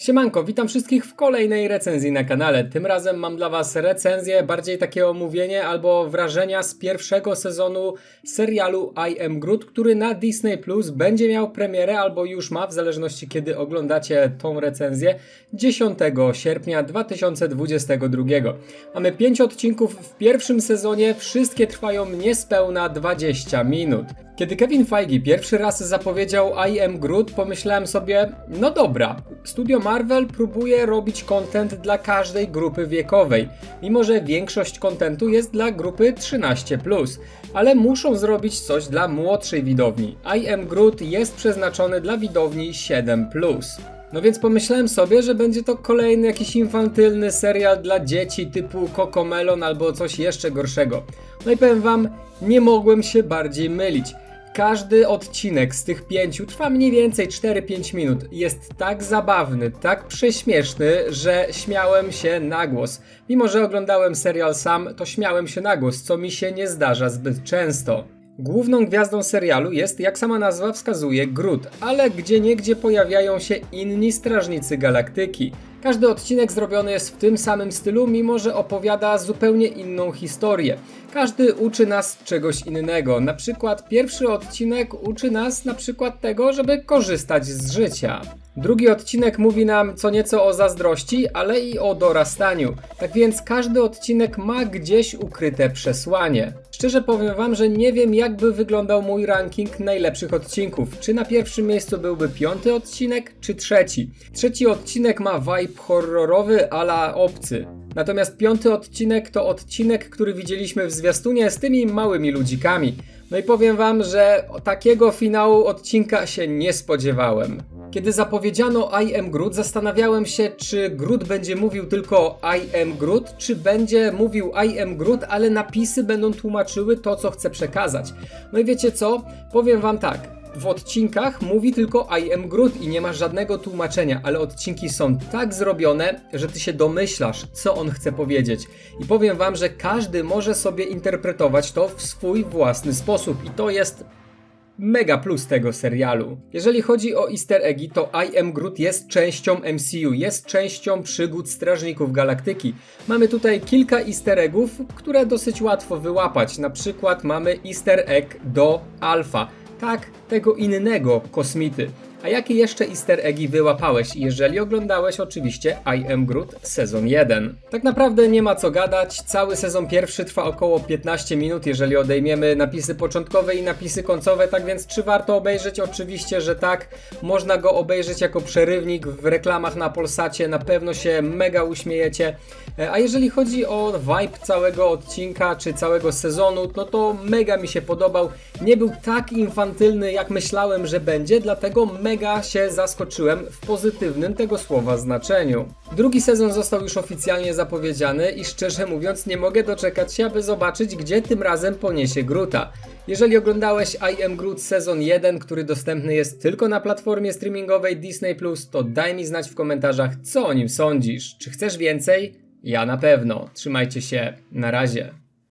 Siemanko, witam wszystkich w kolejnej recenzji na kanale. Tym razem mam dla Was recenzję, bardziej takie omówienie albo wrażenia z pierwszego sezonu serialu I Am Groot, który na Disney Plus będzie miał premierę albo już ma, w zależności kiedy oglądacie tą recenzję, 10 sierpnia 2022. Mamy 5 odcinków w pierwszym sezonie, wszystkie trwają niespełna 20 minut. Kiedy Kevin Feige pierwszy raz zapowiedział I Am Groot, pomyślałem sobie, no dobra, studio Marvel próbuje robić content dla każdej grupy wiekowej, mimo że większość kontentu jest dla grupy 13+, ale muszą zrobić coś dla młodszej widowni. I Am Groot jest przeznaczony dla widowni 7+. No więc pomyślałem sobie, że będzie to kolejny jakiś infantylny serial dla dzieci typu Cocomelon albo coś jeszcze gorszego. No i powiem wam, nie mogłem się bardziej mylić. Każdy odcinek z tych pięciu trwa mniej więcej 4-5 minut. Jest tak zabawny, tak prześmieszny, że śmiałem się na głos. Mimo, że oglądałem serial sam, to śmiałem się na głos, co mi się nie zdarza zbyt często. Główną gwiazdą serialu jest, jak sama nazwa wskazuje, Groot, ale gdzieniegdzie pojawiają się inni strażnicy galaktyki. Każdy odcinek zrobiony jest w tym samym stylu, mimo że opowiada zupełnie inną historię. Każdy uczy nas czegoś innego. Na przykład pierwszy odcinek uczy nas na przykład tego, żeby korzystać z życia. Drugi odcinek mówi nam co nieco o zazdrości, ale i o dorastaniu. Tak więc każdy odcinek ma gdzieś ukryte przesłanie. Szczerze powiem wam, że nie wiem jak by wyglądał mój ranking najlepszych odcinków. Czy na pierwszym miejscu byłby piąty odcinek, czy trzeci? Trzeci odcinek ma vibe horrorowy ala obcy. Natomiast piąty odcinek to odcinek, który widzieliśmy w zwiastunie z tymi małymi ludzikami. No i powiem wam, że takiego finału odcinka się nie spodziewałem. Kiedy zapowiedziano I am Groot, zastanawiałem się, czy Groot będzie mówił tylko I am Groot, czy będzie mówił I am Groot, ale napisy będą tłumaczyły to, co chce przekazać. No i wiecie co? Powiem wam tak. W odcinkach mówi tylko I am Groot i nie ma żadnego tłumaczenia, ale odcinki są tak zrobione, że ty się domyślasz, co on chce powiedzieć. I powiem wam, że każdy może sobie interpretować to w swój własny sposób i to jest mega plus tego serialu. Jeżeli chodzi o easter eggi, to I Am Groot jest częścią MCU, jest częścią przygód Strażników Galaktyki. Mamy tutaj kilka easter eggów, które dosyć łatwo wyłapać. Na przykład mamy easter egg do Alpha. Tak, tego innego kosmity. A jakie jeszcze easter eggi wyłapałeś, jeżeli oglądałeś oczywiście I Am Groot sezon 1? Tak naprawdę nie ma co gadać, cały sezon pierwszy trwa około 15 minut, jeżeli odejmiemy napisy początkowe i napisy końcowe, tak więc czy warto obejrzeć? Oczywiście, że tak. Można go obejrzeć jako przerywnik w reklamach na Polsacie, na pewno się mega uśmiejecie. E, A jeżeli chodzi o vibe całego odcinka czy całego sezonu, no to mega mi się podobał. Nie był tak infantylny, jak myślałem, że będzie, dlatego mega się zaskoczyłem w pozytywnym tego słowa znaczeniu. Drugi sezon został już oficjalnie zapowiedziany i szczerze mówiąc nie mogę doczekać się, aby zobaczyć, gdzie tym razem poniesie Gruta. Jeżeli oglądałeś I Am Groot sezon 1, który dostępny jest tylko na platformie streamingowej Disney+, to daj mi znać w komentarzach, co o nim sądzisz. Czy chcesz więcej? Ja na pewno. Trzymajcie się. Na razie.